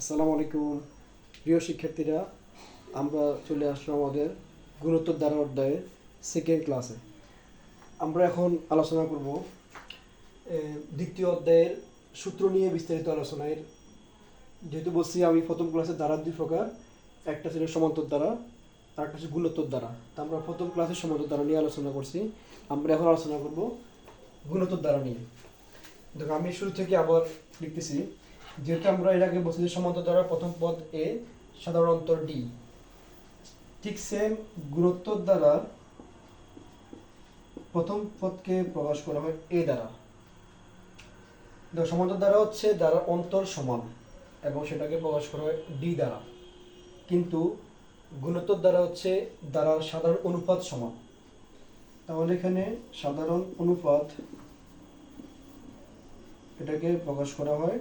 আসসালামু আলাইকুম। প্রিয় শিক্ষার্থীরা, আমরা চলে আসলাম আমাদের গুণোত্তর দ্বারা অধ্যায়ে সেকেন্ড ক্লাসে আমরা এখন আলোচনা করব দ্বিতীয় অধ্যায়ের সূত্র নিয়ে বিস্তারিত আলোচনায়। যেহেতু বলছি, আমি প্রথম ক্লাসে দ্বারা দুই প্রকার, একটা ছিল সমান্তর দ্বারা আর একটা হচ্ছে গুণোত্তর দ্বারা তা আমরা প্রথম ক্লাসে সমান্তর দ্বারা নিয়ে আলোচনা করছি। আমরা এখন আলোচনা করব গুণোত্তর দ্বারা নিয়ে। দেখো, আমি শুরু থেকে আবার লিখতেছি যেহেতু আমরা এর আগে বলছি সমান্তর দ্বারা প্রথম পদ এ, সাধারণ অন্তর ডি। ঠিক সেম গুরুত্বর দ্বারা প্রথম পদকে প্রকাশ করা হয় এ দ্বারা। সমান্তর দ্বারা হচ্ছে দ্বারা অন্তর সমান এবং সেটাকে প্রকাশ করা হয় ডি দ্বারা। কিন্তু গুণোত্তর দ্বারা হচ্ছে দ্বারার সাধারণ অনুপাত সমান। তাহলে এখানে সাধারণ অনুপাত এটাকে প্রকাশ করা হয়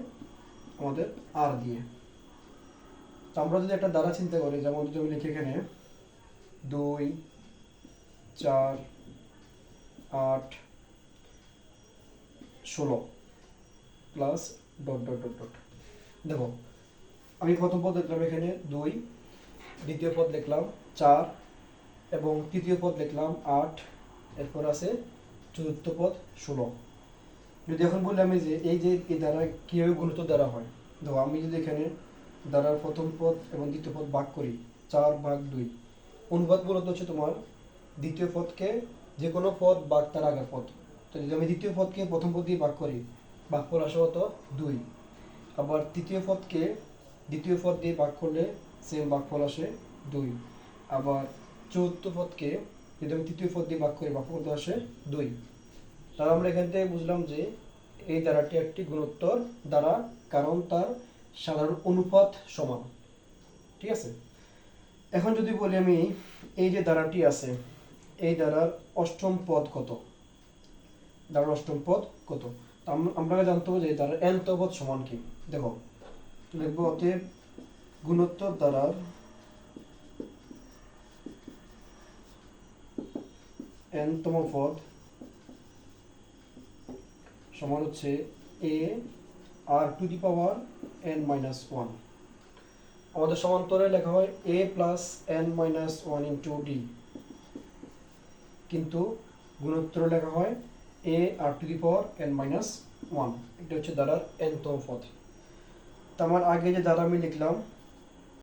আমাদের আর দিয়ে। তো আমরা যদি একটা দ্বারা চিন্তা করি, যেমন যদি আমি লিখি এখানে দুই, চার, আট, ষোলো plus dot dot dot dot. দেখো, আমি প্রথম পদ লিখলাম এখানে দুই, দ্বিতীয় পদ লিখলাম চার, এবং তৃতীয় পদ লিখলাম আট, এরপর আছে চতুর্থ পদ ষোলো। যদি এখন বলি আমি যে এই যে এই দ্বারা কীভাবে গুণিত দ্বারা হয় দেখো আমি যদি এখানে দ্বারার প্রথম পদ এবং দ্বিতীয় পদ ভাগ করি, চার ভাগ দুই, অনুপাত মূলত হচ্ছে তোমার দ্বিতীয় পদকে যে কোনো পদ ভাগ তার আগের পদ। তো যদি আমি দ্বিতীয় পদকে প্রথম পদ দিয়ে ভাগ করি ভাগফল আসে কত? দুই। আবার তৃতীয় পদকে দ্বিতীয় পদ দিয়ে ভাগ করলে সেম ভাগফল আসে দুই। আবার চতুর্থ পদকে যদি আমি তৃতীয় পদ দিয়ে ভাগ করি ভাগফল আসে দুই। তাহলে আমরা এখান থেকে বুঝলাম যে এই দ্বারাটি একটি গুণোত্তর দ্বারা, কারণ তার সাধারণ অনুপাত সমান। ঠিক আছে? এখন যদি বলি আমি এই যে দ্বারাটি আছে, এই দ্বারার অষ্টম পদ কত? দ্বারার অষ্টম পদ কত? আমরা জানতে হবে যে দ্বারার এন পদ সমান কি? দেখো, লিখব অতএব গুণোত্তর দ্বারার এনতম পদ সমান হচ্ছে A R to the power N minus one আমাদের সমান্তরে লেখা হয় A plus N minus one into D কিন্তু গুণোত্তরে লেখা হয় A R to the power N minus one এটা হচ্ছে দ্বারার এনতম পদ। তো আমার আগে যে দ্বারা আমি লিখলাম